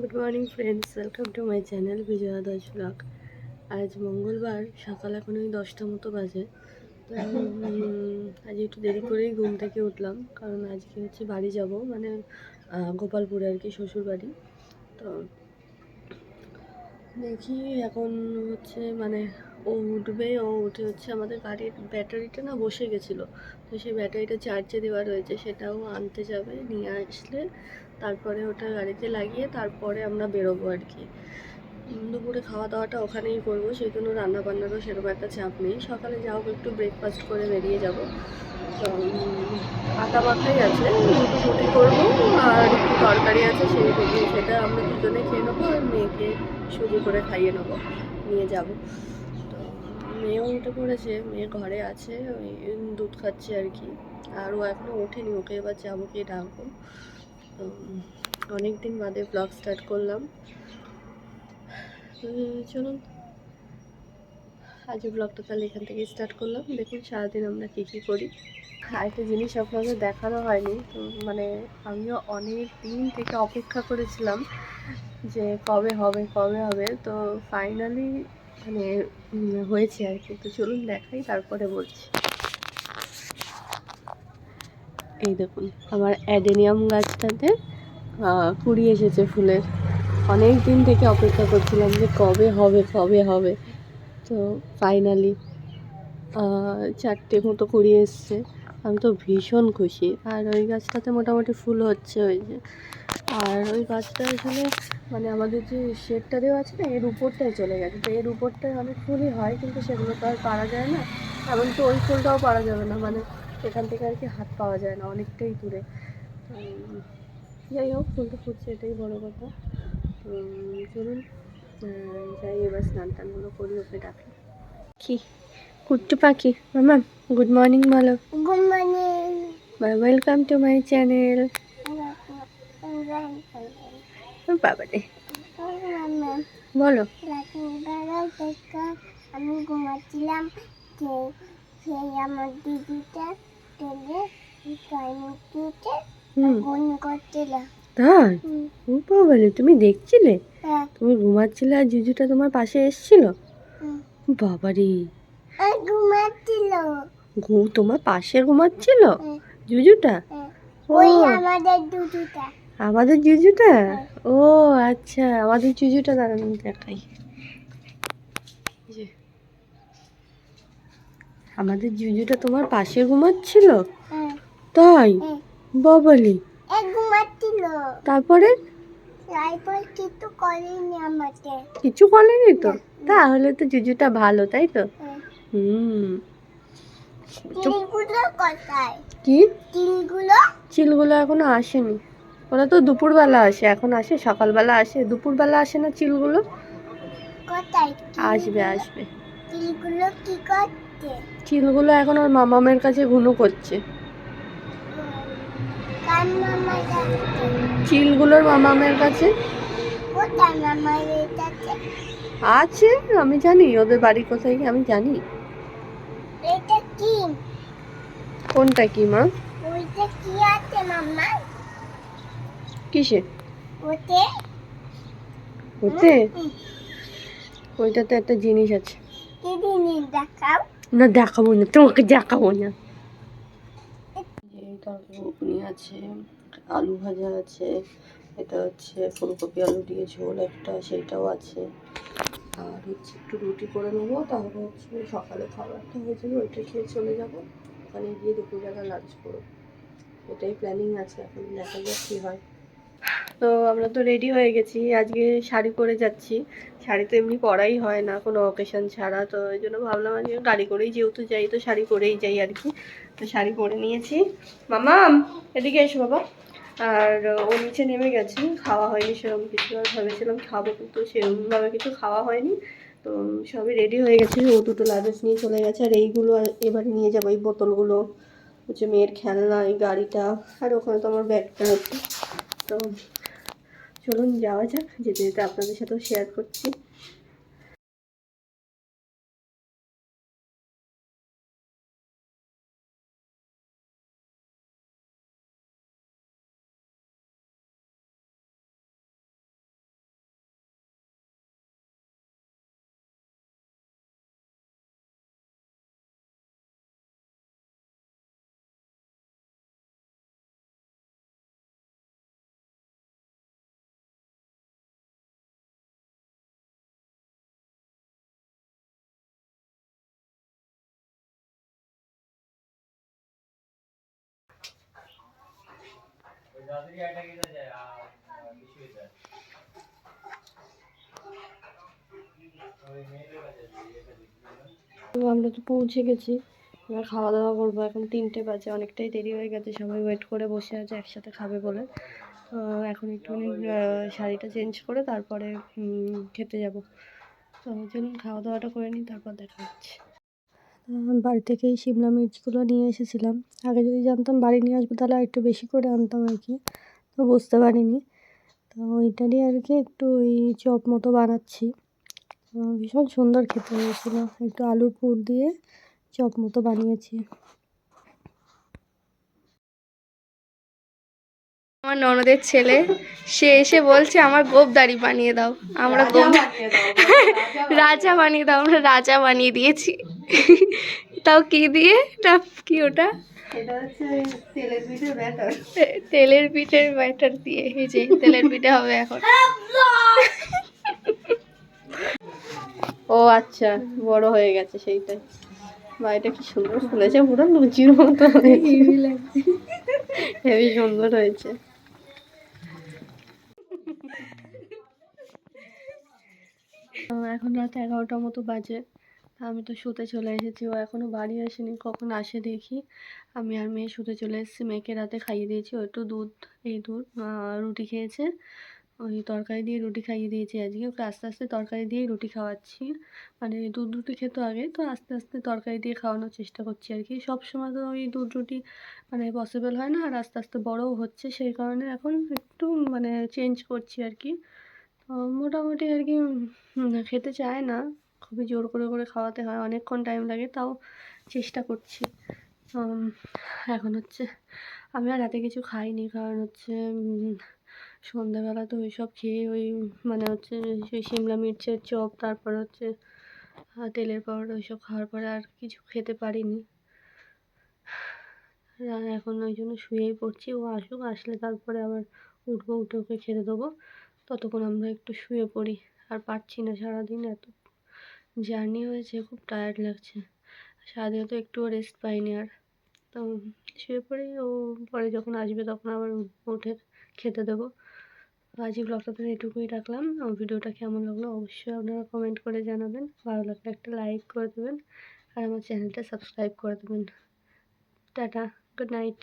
Good morning friends welcome to my channel Bijoya Das blog আজ মঙ্গলবার, সকাল এখন ওই দশটা মতো বাজে। তো আজ একটু দেরি করেই ঘুম থেকে উঠলাম, কারণ আজকে হচ্ছে বাড়ি যাব মানে গোপালপুরে আর কি শ্বশুর বাড়ি তো দেখি এখন হচ্ছে মানে ও উঠবে, ও উঠে হচ্ছে আমাদের গাড়ির ব্যাটারিটা না বসে গেছিল। তো সেই ব্যাটারিটা চার্জে দেওয়া রয়েছে, সেটাও আনতে যাবে, নিয়ে আসলে তারপরে ওটা গাড়িতে লাগিয়ে তারপরে আমরা বেরোবো আর কি। দুপুরে খাওয়া দাওয়াটা ওখানেই করব, সেই জন্য রান্না বান্নারও সেরকম একটা চাপ নেই। সকালে যাও, একটু ব্রেকফাস্ট করে বেরিয়ে যাব। তো আটা মাখাই আছে, দুটো রুটি করব, আর একটু তরকারি আছে, সেই সেটা আমরা দুজনে খেয়ে নেব, আর মেয়েকে সুজি করে খাইয়ে নেব, নিয়ে যাব। মেয়েও উঠে পড়েছে মেয়ে ঘরে আছে, ওই দুধ খাচ্ছে আর কি। আর ও এখনও ওঠেনি, ওকে এবার যাব কি ডাকবো। অনেক দিন বাদে ব্লগ স্টার্ট করলাম। চলুন। আজ ব্লগটা তাহলে এখান থেকে স্টার্ট করলাম। দেখুন সারাদিন আমরা কী কী করি। আরেকটা জিনিস আপনাদের দেখানো হয়নি, তো মানে আমিও অনেক দিন থেকে অপেক্ষা করেছিলাম যে কবে হবে কবে হবে। তো ফাইনালি মানে হয়েছে আর কি। তো চলুন দেখাই, তারপরে বলছি। এই দেখুন, আমার অ্যাডেনিয়াম গাছটাতে কুড়ি এসেছে ফুলের। অনেক দিন থেকে অপেক্ষা করছিলাম যে কবে হবে কবে হবে। তো ফাইনালি চারটে মতো কুড়ি এসছে। আমি তো ভীষণ খুশি। আর ওই গাছটাতে মোটামুটি ফুল হচ্ছে ওই যে। আর ওই গাছটা আসলে মানে আমাদের যে শেডটা দেওয়া আছে না এর উপরটায় চলে গেছে। তো এর উপরটায় অনেক ফুলই হয় কিন্তু সেগুলো তো আর পারা যায় না। এমনকি ওই ফুলটাও পারা যাবে না মানে এখান থেকে আর কি হাত পাওয়া যায় না অনেকটাই দূরে। যাই হোক ফুলটা ফুটছে এটাই বড় কথা। চলুন যাই এবার স্নান টানগুলো করি ওকে ডাকি। কি? কুট্টু পাখি? মামা গুড মর্নিং বলো। Good morning welcome to my channel বাবা রে বলো। আমি ঘুমাচ্ছিলাম সেই আমার দিদিটা করছিল তাই ও বাবা রে তুমি দেখছিলে? হ্যাঁ, তুমি ঘুমাচ্ছিলে আর জুজুটা তোমার পাশে এসেছিল। বাবা রে ঘুমাচ্ছিল। ঘু তোমার পাশে ঘুমাচ্ছিল? হ্যাঁ, জুজুটা? হ্যাঁ। ওই আমাদের দুটোটা আমাদের জুজুটা? ও আচ্ছা আমাদের জুজুটা দাঁড়ান দেখাই। আমাদের জুজুটা তোমার পাশে ঘুমাচ্ছিল? হ্যাঁ, তাই? হ্যাঁ। বাবালি। ঘুমাচ্ছিল। তারপরে? কিছু করেনি আমাকে। কিছু বলেনি তো? তাহলে তো জুজুটা ভালো তাই তো? হ্যাঁ। হুম। কোথায়? কি? চিলগুলো এখনও আসেনি। ওরা তো দুপুরবেলা আসে এখন আসে সকালবেলা আসে। দুপুরবেলা আসে না চিলগুলো? আসবে আসবে। কি করছে? চিলগুলো এখন ওর মামামের কাছে ঘুনো করছে। চিলগুলোর মামামের কাছে? আছে আমি জানি ওদের বাড়ি কোথায় আমি জানি। এটা কি? কোনটা কি মা? ওইটা কি আছে মামা কিসে? ওতে। ওতে? ওইটাতে একটা জিনিস আছে। দেখাও? না দেখাবো না তোমাকে দেখাবো না। ঘুগনি আছে আলু ভাজা আছে এটা হচ্ছে ফুলকপি আলু দিয়ে ঝোল একটা সেইটাও আছে। আর হচ্ছে একটু রুটি করে নেব তাহলে হচ্ছে সকালে খাবারটা হয়ে যাবে ওইটা খেয়ে চলে যাব। ওখানে গিয়ে দুপুর দুপুরবেলা লাঞ্চ করব। এটাই প্ল্যানিং আছে এখন দেখা যাক কী হয়। তো আমরা তো রেডি হয়ে গেছি, আজকে শাড়ি পরে যাচ্ছি। শাড়ি তো এমনি পরাই হয় না, কোনো অকেশন ছাড়া। তো ওই জন্য ভাবলাম আজকে গাড়ি করেই যেহেতু যাই, তো শাড়ি পরেই যাই আর কি। তো শাড়ি পরে নিয়েছি। মামাম এদিকে এসো বাবা। আর ও নিচে নেমে গেছে, খাওয়া হয়নি সেরকম কিছু। আর ভেবেছিলাম খাব কিন্তু সেরকমভাবে কিছু খাওয়া হয়নি। তো সবই রেডি হয়ে গেছে, ও দুটো লাগেজ নিয়ে চলে গেছে। আর এইগুলো এবারে নিয়ে যাব, এই বোতলগুলো, হচ্ছে মেয়ের খেলনা, এই গাড়িটা। আর ওখানে তো আমার ব্যাগটা আছে তো চলুন যাওয়া যাক যেতে যেতে আপনাদের সাথেও শেয়ার করছি। তো আমরা তো পৌঁছে গেছি। এবার খাওয়া দাওয়া করব। এখন তিনটে বাজে, অনেকটাই দেরি হয়ে গেছে। সবাই ওয়েট করে বসে আছে, একসাথে খাবে বলে। তো এখন একটুখানি শাড়িটা চেঞ্জ করে তারপরে খেতে যাব। তো চলুন খাওয়া দাওয়াটা করে নিই, তারপর দেখা হচ্ছে। বাড়ি থেকেই এই শিমলা মির্চগুলো নিয়ে এসেছিলাম। আগে যদি জানতাম বাড়ি নিয়ে আসব তাহলে একটু বেশি করে আনতাম আর কি। তো বুঝতে পারিনি। তো ওইটারই আর কি একটু ওই চপ মতো বানাচ্ছি। ভীষণ সুন্দর খেতে হয়েছিল। একটু আলুর পুর দিয়ে চপ মতো বানিয়েছি। আমার ননদের ছেলে সে এসে বলছে আমার গোপ গোপদারি বানিয়ে দাও। আমরা গোপ রাজা বানিয়ে দাও আমরা রাজা বানিয়ে দিয়েছি। তাও কি দিয়ে? না কি ওটা? তেলের পিঠের ব্যাটার দিয়ে। এই যে তেলের পিঠে হবে এখন। ও আচ্ছা বড় হয়ে গেছে সেইটাই। বাড়িটা কি সুন্দর ফুলেছে? পুরো লুচির মতো হেবি সুন্দর হয়েছে। এখন রাত এগারোটার মতো বাজে। আমি তো শুতে চলে এসেছি, ও এখনও বাড়ি আসেনি, কখন আসে দেখি। আমি আর মেয়ে শুতে চলে এসেছি, মেয়েকে রাতে খাইয়ে দিয়েছি, ও একটু দুধ, এই দুধ রুটি খেয়েছে। ওই তরকারি দিয়ে রুটি খাইয়ে দিয়েছি আজকে, ওকে আস্তে আস্তে তরকারি দিয়েই রুটি খাওয়াচ্ছি। মানে দুধ রুটি খেতো আগে, তো আস্তে আস্তে তরকারি দিয়ে খাওয়ানোর চেষ্টা করছি আর কি। সব সময় তো ওই দুধ রুটি মানে পসিবল হয় না, আর আস্তে আস্তে বড়ও হচ্ছে, সেই কারণে এখন একটু মানে চেঞ্জ করছি আর কি। তো মোটামুটি আর কি খেতে চায় না। খুবই জোর করে করে খাওয়াতে হয়। অনেকক্ষণ টাইম লাগে, তাও চেষ্টা করছি। এখন হচ্ছে আমি আর রাতে কিছু খাইনি, কারণ হচ্ছে সন্ধ্যাবেলা তো ওইসব খেয়ে ওই মানে হচ্ছে সেই শিমলা মির্চের চপ, তারপর হচ্ছে তেলের পাউডার ওইসব খাওয়ার পরে আর কিছু খেতে পারিনি। এখন ওই জন্য শুয়েই পড়ছি। ও আসুক, আসলে তারপরে আবার উঠবো, উঠে ওকে খেতে দেবো। ততক্ষণ আমরা একটু শুয়ে পড়ি। আর পারছি না সারাদিন এত। জার্নি হয়েছে, খুব টায়ার্ড লাগছে। সারাদিনে তো একটুও রেস্ট পাইনি আর। তো শুয়ে পড়ি ও, পরে যখন আসবে তখন আবার উঠে খেতে দেবো। আজই ব্লগটা তাহলে এটুকুই রাখলাম। ভিডিওটা কেমন লাগল অবশ্যই আপনারা কমেন্ট করে জানাবেন। ভালো লাগলে একটা লাইক করে দেবেন আর আমার চ্যানেলটা সাবস্ক্রাইব করে দেবেন। Tata good night